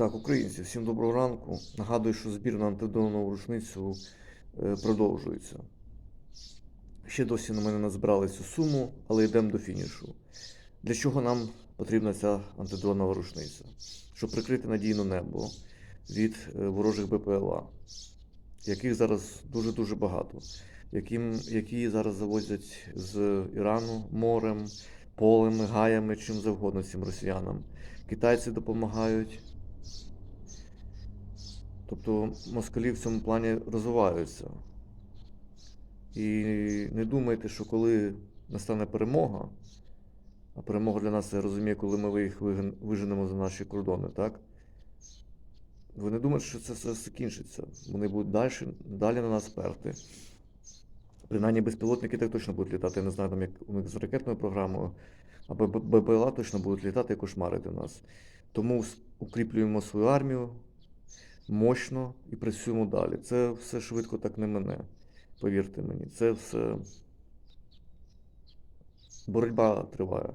Так, українці, всім доброго ранку. Нагадую, що збір на антидронову рушницю е, продовжується. Ще досі на мене не збирали цю суму, але йдемо до фінішу. Для чого нам потрібна ця антидронова рушниця? Щоб прикрити надійно небо від е, ворожих БПЛА, яких зараз дуже-дуже багато, яким, які зараз завозять з Ірану морем, полем, гаями, чим завгодно цим росіянам. Китайці допомагають. Тобто москалі в цьому плані розвиваються. І не думайте, що коли настане перемога, а перемога для нас, я розумію, коли ми їх виженемо за наші кордони, так? Ви не думаєте, що це все закінчиться. Вони будуть далі, далі на нас перти. Принаймні безпілотники так точно будуть літати. Я не знаю, там як у них з ракетною програмою, а Б- Б- БПЛА точно будуть літати і кошмарити нас. Тому укріплюємо свою армію мощно і працюємо далі. Це все швидко так не мене. Повірте мені, це все боротьба триває.